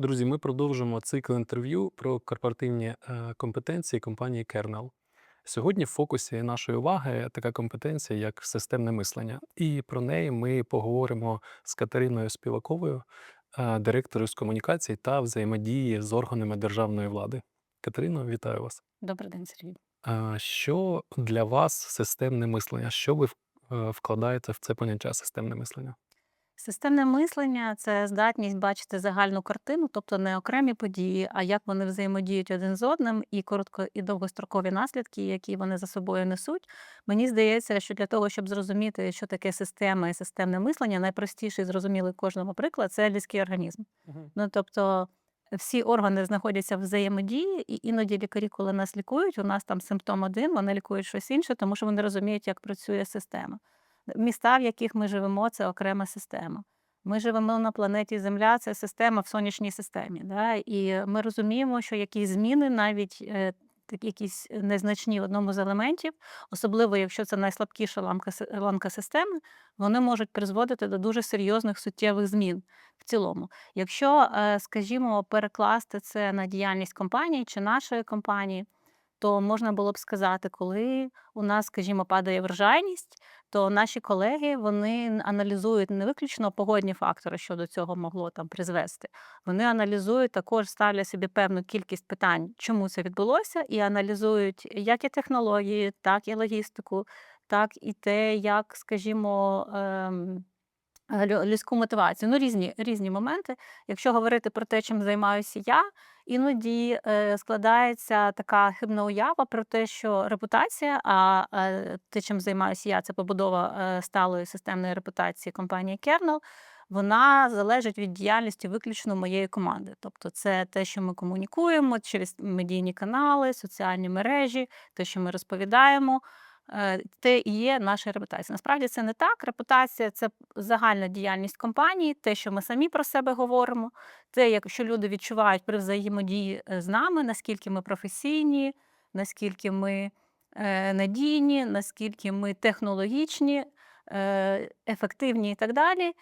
Друзі, ми продовжимо цикл інтерв'ю про корпоративні е, компетенції компанії Kernel. Сьогодні в фокусі нашої уваги така компетенція, як системне мислення. І про неї ми поговоримо з Катериною Співаковою, е, директором з комунікацій та взаємодії з органами державної влади. Катерино, вітаю вас. Добрий день, Сергій. Що для вас системне мислення? Що ви е, вкладаєте в це поняття системне мислення? Системне мислення це здатність бачити загальну картину, тобто не окремі події, а як вони взаємодіють один з одним, і коротко і довгострокові наслідки, які вони за собою несуть. Мені здається, що для того, щоб зрозуміти, що таке система і системне мислення, найпростіший зрозумілий кожному приклад це людський організм. Ну тобто. Всі органи знаходяться в взаємодії, і іноді лікарі, коли нас лікують, у нас там симптом один, вони лікують щось інше, тому що вони розуміють, як працює система. Міста, в яких ми живемо, це окрема система. Ми живемо на планеті Земля, це система в сонячній системі. Да? І ми розуміємо, що якісь зміни, навіть е, якісь незначні в одному з елементів, особливо якщо це найслабкіша ламка, ланка системи, вони можуть призводити до дуже серйозних суттєвих змін в цілому. Якщо, е, скажімо, перекласти це на діяльність компанії чи нашої компанії, то можна було б сказати, коли у нас, скажімо, падає врожайність, то наші колеги вони аналізують не виключно погодні фактори, що до цього могло там призвести. Вони аналізують також, ставлять собі певну кількість питань, чому це відбулося, і аналізують як і технології, так і логістику, так і те, як, скажімо, ем, людську мотивацію. Ну, різні, різні моменти. Якщо говорити про те, чим займаюся я, іноді е, складається така хибна уява про те, що репутація, а е, те, чим займаюся я, це побудова е, сталої системної репутації компанії Kernel, вона залежить від діяльності виключно моєї команди. Тобто, це те, що ми комунікуємо через медійні канали, соціальні мережі, те, що ми розповідаємо. Е, Те і є наша репутація. Насправді це не так. Репутація це загальна діяльність компанії, те, що ми самі про себе говоримо, те, як що люди відчувають при взаємодії е, з нами, наскільки ми професійні, наскільки ми е, надійні, наскільки ми технологічні, е, ефективні і так далі.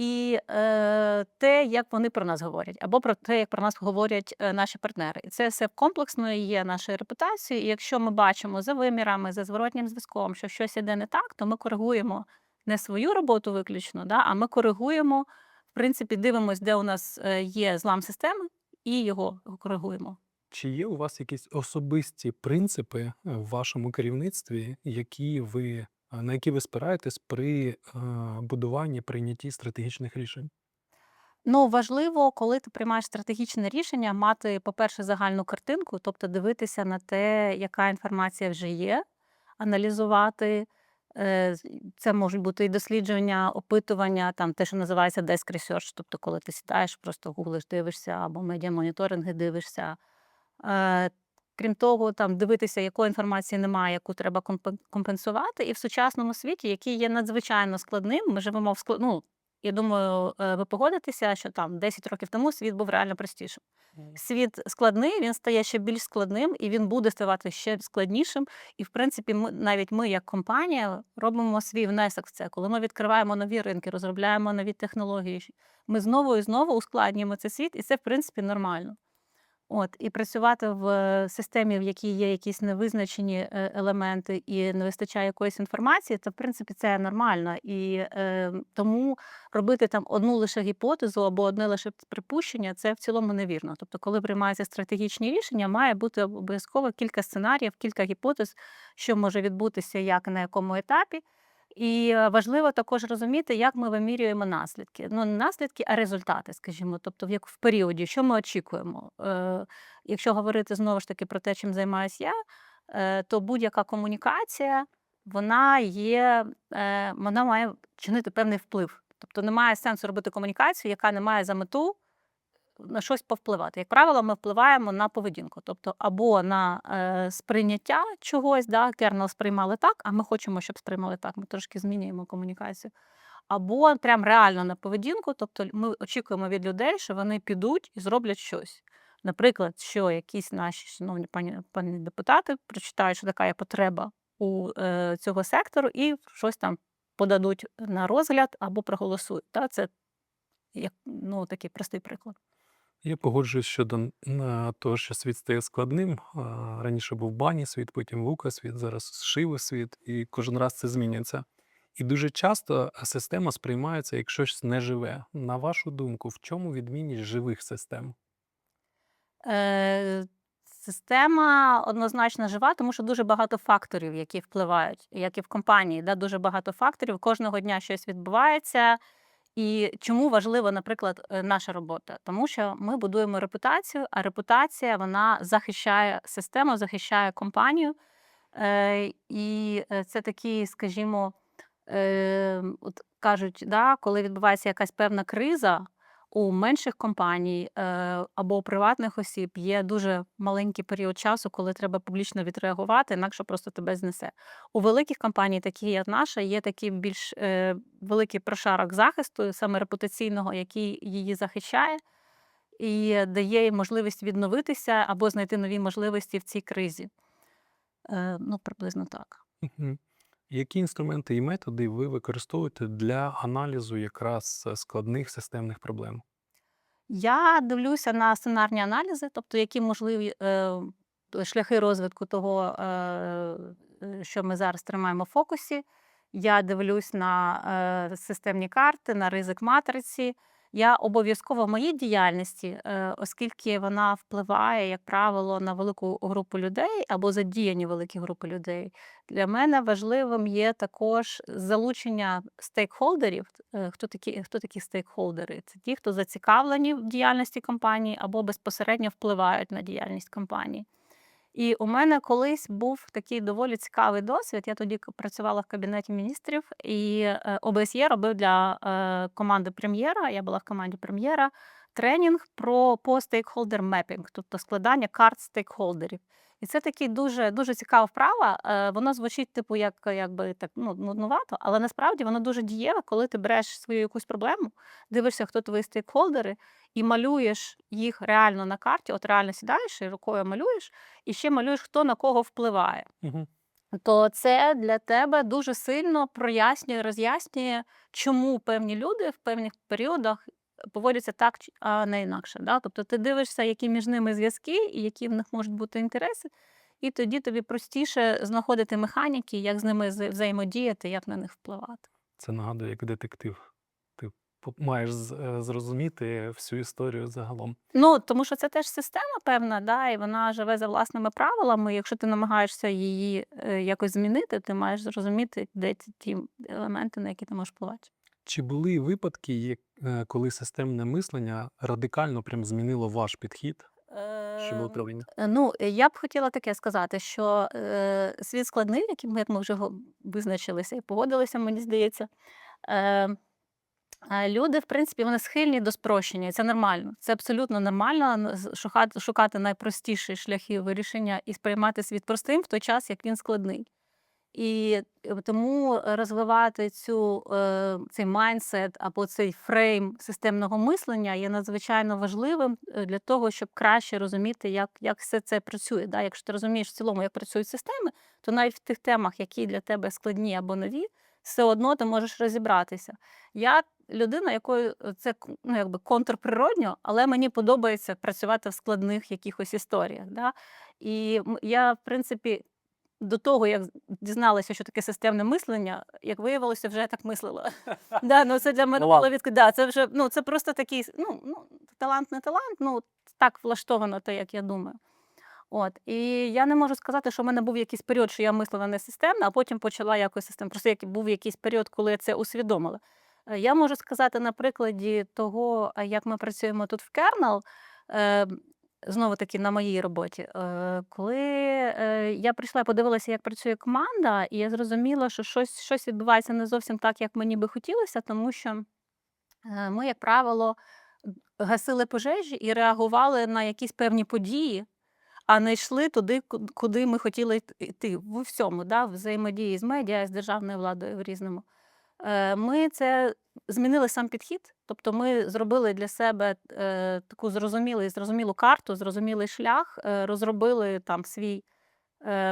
І е, те, як вони про нас говорять, або про те, як про нас говорять е, наші партнери. І це все комплексно є нашою репутацією. І якщо ми бачимо за вимірами, за зворотнім зв'язком, що щось іде не так, то ми коригуємо не свою роботу виключно, да, а ми коригуємо, в принципі, дивимося, де у нас е, є злам системи, і його коригуємо. Чи є у вас якісь особисті принципи е, в вашому керівництві, які ви, е, на які ви спираєтесь при е, будуванні прийнятті стратегічних рішень? Ну, важливо, коли ти приймаєш стратегічне рішення, мати, по-перше, загальну картинку, тобто дивитися на те, яка інформація вже є, аналізувати. Е, Це можуть бути і дослідження, опитування, там те, що називається desk research, тобто коли ти сідаєш, просто гуглиш, дивишся, або медіамоніторинги дивишся. Крім того, там дивитися, якої інформації немає, яку треба компен- компенсувати. І в сучасному світі, який є надзвичайно складним, ми живемо в склад... ну, я думаю, е, ви погодитеся, що там 10 років тому світ був реально простішим. Світ складний, він стає ще більш складним, і він буде ставати ще складнішим. І, в принципі, ми навіть ми, як компанія, робимо свій внесок в це. Коли ми відкриваємо нові ринки, розробляємо нові технології, ми знову і знову ускладнюємо цей світ, і це, в принципі, нормально. От, і працювати в е, системі, в якій є якісь невизначені е, елементи і не вистачає якоїсь інформації, то в принципі це нормально. І е, тому робити там одну лише гіпотезу або одне лише припущення, це в цілому невірно. Тобто, коли приймаються стратегічні рішення, має бути обов'язково кілька сценаріїв, кілька гіпотез, що може відбутися, як на якому етапі. І е, важливо також розуміти, як ми вимірюємо наслідки. Ну, не наслідки, а результати, скажімо, тобто в як в періоді, що ми очікуємо. Е, якщо говорити знову ж таки про те, чим займаюся я, е, то будь-яка комунікація вона є, е, вона має чинити певний вплив. Тобто немає сенсу робити комунікацію, яка не має за мету на щось повпливати. Як правило, ми впливаємо на поведінку, тобто або на е, сприйняття чогось, да, кернел сприймали так, а ми хочемо, щоб сприймали так. Ми трошки змінюємо комунікацію. Або прям реально на поведінку, тобто ми очікуємо від людей, що вони підуть і зроблять щось. Наприклад, що якісь наші шановні пані пані депутати прочитають, що така є потреба у е, цього сектору, і щось там подадуть на розгляд або проголосують. Та? Це як ну, такий простий приклад. Я погоджуюсь щодо того, що світ стає складним. Раніше був бані світ, потім вука світ, зараз шиво світ, і кожен раз це змінюється. І дуже часто система сприймається як щось неживе. На вашу думку, в чому відмінність живих систем? Е, Система однозначно жива, тому що дуже багато факторів, які впливають, як і в компанії, да, дуже багато факторів. Кожного дня щось відбувається. І чому важлива, наприклад, е, наша робота? Тому що ми будуємо репутацію, а репутація вона захищає систему, захищає компанію. Е, І е, це такі, скажімо, от кажуть, да, коли відбувається якась певна криза, у менших компаній е, або у приватних осіб є дуже маленький період часу, коли треба публічно відреагувати, інакше просто тебе знесе. У великих компаній, такі як наша, є такий більш е, великий прошарок захисту, саме репутаційного, який її захищає, і дає їй можливість відновитися або знайти нові можливості в цій кризі. Е, ну, приблизно так. Які інструменти і методи ви використовуєте для аналізу якраз е, складних системних проблем? Я дивлюся на сценарні аналізи, тобто які можливі е, шляхи розвитку того, е, е, що ми зараз тримаємо в фокусі. Я дивлюсь на е, системні карти, на ризик матриці. Я обов'язково в моїй діяльності, е, оскільки вона впливає, як правило, на велику групу людей або задіяні великі групи людей. Для мене важливим є також залучення стейкхолдерів. Е, Хто такі, хто такі стейкхолдери? Це ті, хто зацікавлені в діяльності компанії або безпосередньо впливають на діяльність компанії. І у мене колись був такий доволі цікавий досвід. Я тоді працювала в кабінеті міністрів, і е, ОБСЄ робив для е, команди прем'єра. Я була в команді прем'єра. Тренінг про по стейкхолдер мепінг, тобто складання карт стейкхолдерів. І це такий дуже дуже цікава вправа. Е, Воно звучить, типу, як якби так ну нуднувато, але насправді воно дуже дієве, коли ти береш свою якусь проблему, дивишся, хто твої стейкхолдери, і малюєш їх реально на карті. От реально сідаєш і рукою малюєш, і ще малюєш, хто на кого впливає. То це для тебе дуже сильно прояснює, роз'яснює, чому певні люди в певних періодах поводяться так, а не інакше. Да? Тобто ти дивишся, які між ними зв'язки і які в них можуть бути інтереси, і тоді тобі простіше знаходити механіки, як з ними взаємодіяти, як на них впливати. Це нагадує як детектив. Маєш е, зрозуміти всю історію загалом. Ну, тому що це теж система певна, да, і вона живе за власними правилами. Якщо ти намагаєшся її е, якось змінити, ти маєш зрозуміти, де ті, ті елементи, на які ти можеш впливати. Чи були випадки, е, коли системне мислення радикально прям змінило ваш підхід щодо управління? Е, Ну, я б хотіла таке сказати, що е, світ складний, яким як ми вже визначилися і погодилися, мені здається. Е, люди, в принципі, вони схильні до спрощення, і це нормально. Це абсолютно нормально шукати, шукати найпростіші шляхи вирішення і сприймати світ простим в той час, як він складний. І е, тому розвивати цю, е, цей майндсет або цей фрейм системного мислення є надзвичайно важливим е, для того, щоб краще розуміти, як, як все це працює. Да? Якщо ти розумієш в цілому, як працюють системи, то навіть в тих темах, які для тебе складні або нові, все одно ти можеш розібратися. Я людина, якою е, це ну, якби контрприродньо, але мені подобається працювати в складних якихось історіях. Да? І я, в принципі, до того, як дізналася, що таке системне мислення, як виявилося, вже я так мислила. Да, ну це для мене Ну, було відкрито. Да, це вже ну це просто такий ну, ну талант, не талант. Ну так влаштовано те, як я думаю. От і я не можу сказати, що в мене був якийсь період, що я мислила не системно, а потім почала якось системно. Просто як був якийсь період, коли я це усвідомила. Е, Я можу сказати на прикладі того, як ми працюємо тут в Kernel, е, знову таки на моїй роботі. Е, Коли я прийшла подивилася, як працює команда, і я зрозуміла, що щось, щось відбувається не зовсім так, як мені би хотілося, тому що ми, як правило, гасили пожежі і реагували на якісь певні події, а не йшли туди, куди ми хотіли йти. В всьому, да? взаємодії з медіа, з державною владою в різному. Е, Ми це змінили сам підхід, тобто ми зробили для себе е, таку зрозумілу, зрозумілу карту, зрозумілий шлях, е, розробили там свій,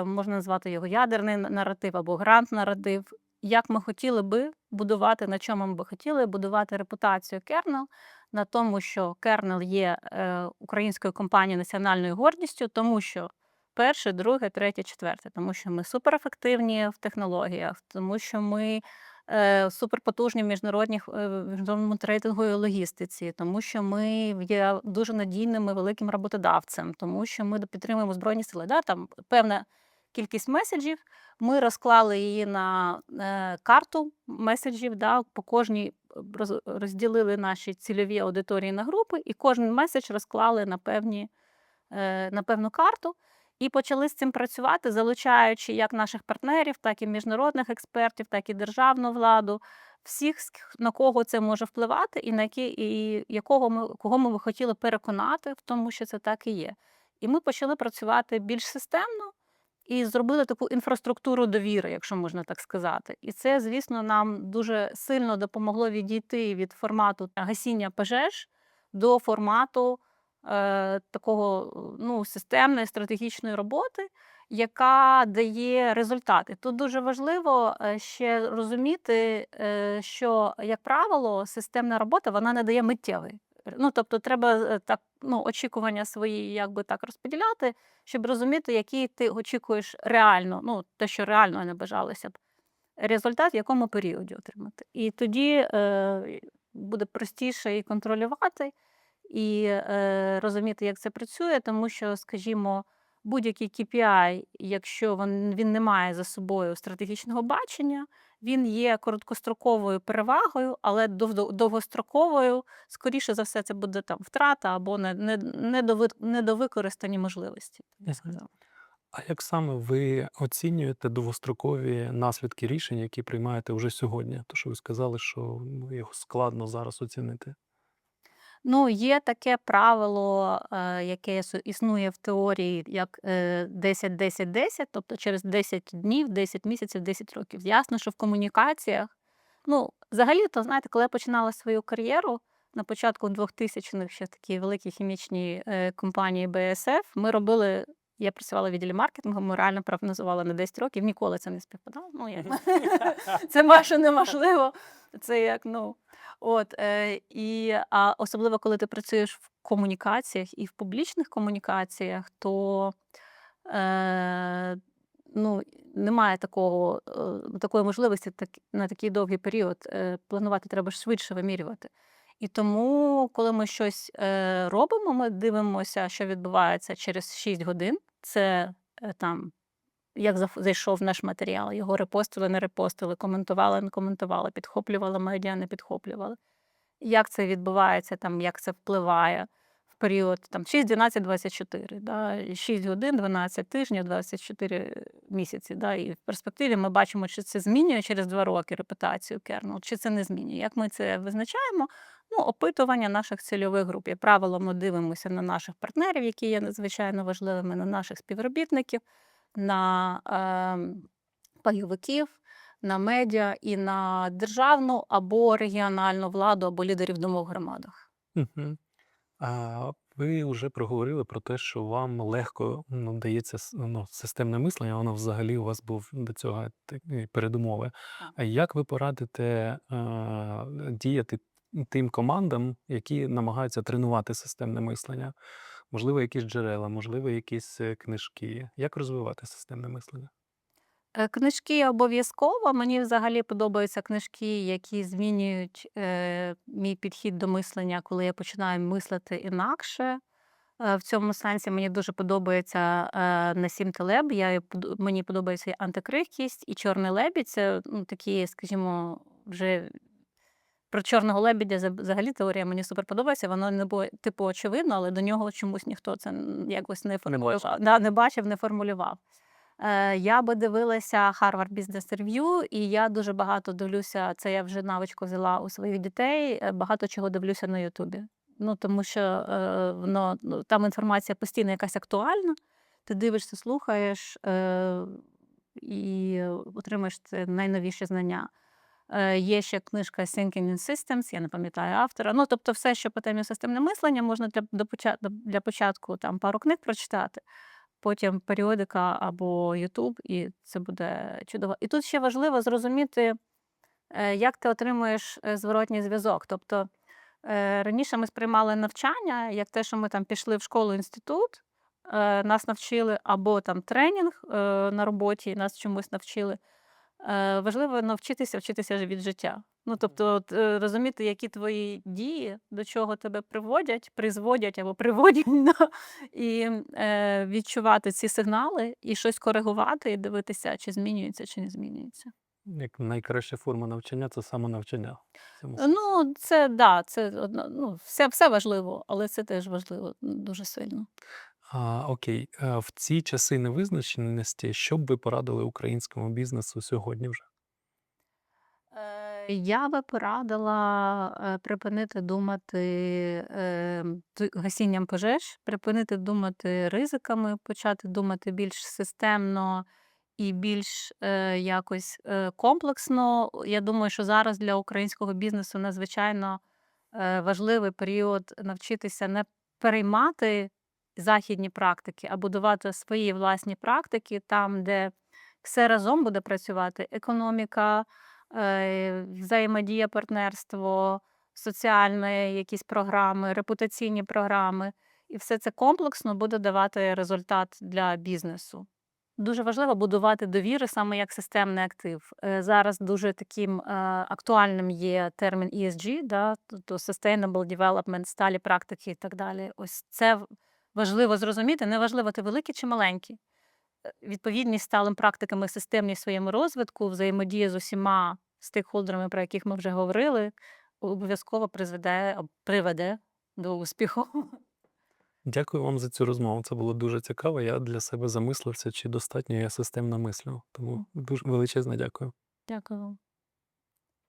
можна назвати його ядерний наратив або грант-наратив. як ми хотіли би будувати, на чому ми би хотіли будувати репутацію Kernel, на тому, що Kernel є українською компанією національною гордістю, тому що перше, друге, третє, четверте, тому що ми суперефективні в технологіях, тому що ми суперпотужні в міжнародних е, міжнародному трейдингу і логістиці, тому що ми є дуже надійним і великим роботодавцем, тому що ми підтримуємо збройні сили. Да? Там певна кількість меседжів. Ми розклали її на е, карту меседжів. Да? По кожній розділили наші цільові аудиторії на групи, і кожен меседж розклали на певні е, на певну карту. І почали з цим працювати, залучаючи як наших партнерів, так і міжнародних експертів, так і державну владу, всіх, на кого це може впливати, і на які, і якого ми, кого ми хотіли переконати в тому, що це так і є. І ми почали працювати більш системно і зробили таку інфраструктуру довіри, якщо можна так сказати. І це, звісно, нам дуже сильно допомогло відійти від формату гасіння пожеж до формату такого ну, системної стратегічної роботи, яка дає результати. Тут дуже важливо е, ще розуміти, е, що, як правило, системна робота вона не дає миттєвий. Ну, тобто, треба е, так ну, очікування свої якби так розподіляти, щоб розуміти, який ти очікуєш реально, ну те, що реально не бажалося б, результат в якому періоді отримати. І тоді е, буде простіше і контролювати, і е, розуміти, як це працює, тому що, скажімо, будь-який KPI, якщо він, він не має за собою стратегічного бачення, він є короткостроковою перевагою, але дов- довгостроковою, скоріше за все, це буде там втрата або не, не, недови- недовикористані можливості. я сказала. А як саме ви оцінюєте довгострокові наслідки рішень, які приймаєте вже сьогодні? То, що ви сказали, що ну, його складно зараз оцінити. Ну, є таке правило, е, яке існує в теорії, як е, 10-10-10, тобто через 10 днів, 10 місяців, 10 років. Ясно, що в комунікаціях, ну, взагалі, то знаєте, коли я починала свою кар'єру на початку 2000-х, ще такі великі хімічні е, компанії БСФ, ми робили. Я працювала в відділі маркетингу, ми реально прогнозували на 10 років, ніколи це не співпадало. Ну, як... це майже неможливо. Це як, ну, От, е, і, а особливо, коли ти працюєш в комунікаціях і в публічних комунікаціях, то е, ну, немає такого, е, такої можливості так, на такий довгий період е, планувати треба швидше вимірювати. І тому, коли ми щось е, робимо, ми дивимося, що відбувається через 6 годин. Це е, там як зайшов наш матеріал, його репостили, не репостили, коментували, не коментували, підхоплювали медіа, не підхоплювали. Як це відбувається, там, як це впливає в період там, 6, 12, 24, да? 6 годин, 12 тижнів, 24 місяці. Да? І в перспективі ми бачимо, чи це змінює через 2 роки репутацію Kernel, чи це не змінює. Як ми це визначаємо? Ну, опитування наших цільових груп. Як правило, ми дивимося на наших партнерів, які є надзвичайно важливими, на наших співробітників на ем, пайовиків, на медіа і на державну або регіональну владу, або лідерів думок в громадах. Угу. А ви вже проговорили про те, що вам легко ну, дається ну, системне мислення, воно взагалі у вас був до цього передумови. А як ви порадите е, діяти тим командам, які намагаються тренувати системне мислення? Можливо, якісь джерела, можливо, якісь е, книжки. Як розвивати системне мислення? Е, Книжки обов'язково. Мені взагалі подобаються книжки, які змінюють е, мій підхід до мислення, коли я починаю мислити інакше. Е, В цьому сенсі мені дуже подобається е, Насім Талеб. Я, мені подобається антикрихкість, і чорний лебідь. Це ну, такі, скажімо, вже про чорного лебідя взагалі теорія мені супер подобається. Воно не було типу очевидно, але до нього чомусь ніхто це якось не формулював. Да, не бачив, не формулював. Е, я би дивилася Harvard Business Review, і я дуже багато дивлюся. Це я вже навичку взяла у своїх дітей. е, Багато чого дивлюся на Ютубі. Ну тому що е, воно ну, там інформація постійно якась актуальна. Ти дивишся, слухаєш е, і отримаєш це найновіші знання. Е, Є ще книжка Thinking in Systems, я не пам'ятаю автора. Ну, тобто, все, що по темі системне мислення, можна для, для початку там пару книг прочитати. потім періодика або Ютуб, і це буде чудово. І тут ще важливо зрозуміти, е, як ти отримуєш е, зворотній зв'язок. Тобто раніше ми сприймали навчання як те, що ми там пішли в школу, інститут, нас навчили, або там тренінг на роботі, нас чомусь навчили. Е, важливо навчитися вчитися від життя. Ну, тобто, от, е, розуміти, які твої дії до чого тебе приводять, призводять або приводять, і е, відчувати ці сигнали, і щось коригувати, і дивитися, чи змінюється, чи не змінюється. Як найкраща форма навчання це самонавчання. Е. Ну, це да, це одно, ну, все, все важливо, але це теж важливо дуже сильно. А, окей, е, в ці часи невизначеності, що б ви порадили українському бізнесу сьогодні вже? Е, Я би порадила е, припинити думати е, гасінням пожеж, припинити думати ризиками, почати думати більш системно і більш якось комплексно. Я думаю, що зараз для українського бізнесу надзвичайно важливий період навчитися не переймати західні практики, а будувати свої власні практики там, де все разом буде працювати економіка, е, взаємодія, партнерство, соціальні якісь програми, репутаційні програми. І все це комплексно буде давати результат для бізнесу. Дуже важливо будувати довіри саме як системний актив. Е, Зараз дуже таким е, актуальним є термін ESG, да, тобто Sustainable Development, сталі практики і так далі. Ось це важливо зрозуміти. Неважливо, ти великий чи маленький. Е, Відповідність сталим практикам і системність в своєму розвитку, взаємодія з усіма стейкхолдерами, про яких ми вже говорили, обов'язково призведе, приведе до успіху. Дякую вам за цю розмову. Це було дуже цікаво. Я для себе замислився, чи достатньо я системно мислю. Тому дуже величезне дякую. Дякую вам.